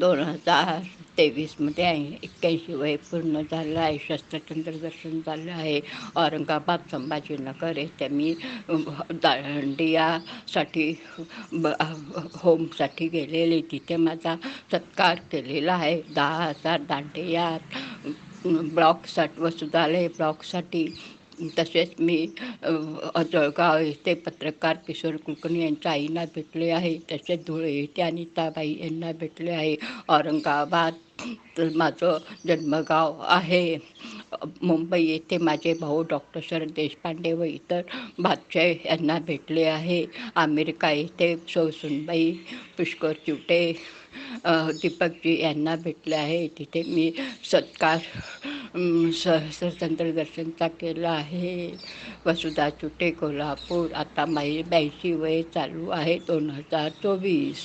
दोन हजार तेवीसमध्ये आहे. एक्क्याऐंशी वय पूर्ण झालं आहे. शस्त्रचंद्र दर्शन झालं आहे. औरंगाबाद संभाजीनगर येथे मी दांडियासाठी ब होमसाठी गेलेले. तिथे माझा सत्कार केलेला आहे. दहा हजार दांडिया ब्लॉकसाठी वसुधालय ब्लॉकसाठी तसेच मी जळगाव येथे पत्रकार किशोर कुलकर्णी यांच्या आईना भेटले आहे. तसेच धुळे येथे अनिताबाई यांना भेटले आहे. औरंगाबाद माझं जन्मगाव आहे. मुंबई येथे माझे भाऊ डॉक्टर शरद देशपांडे व इतर बादशाह यांना भेटले आहे. अमेरिका येथे सौसुनबाई पुष्कर चिवटे दीपकजी यांना भेटले आहे. तिथे मी सत्कार सहस्र दर्शनचा केला आहे. वसुधा चुटे कोल्हापूर. आता माई ब्याऐंशी वय चालू आहे दोन हजार चोवीस.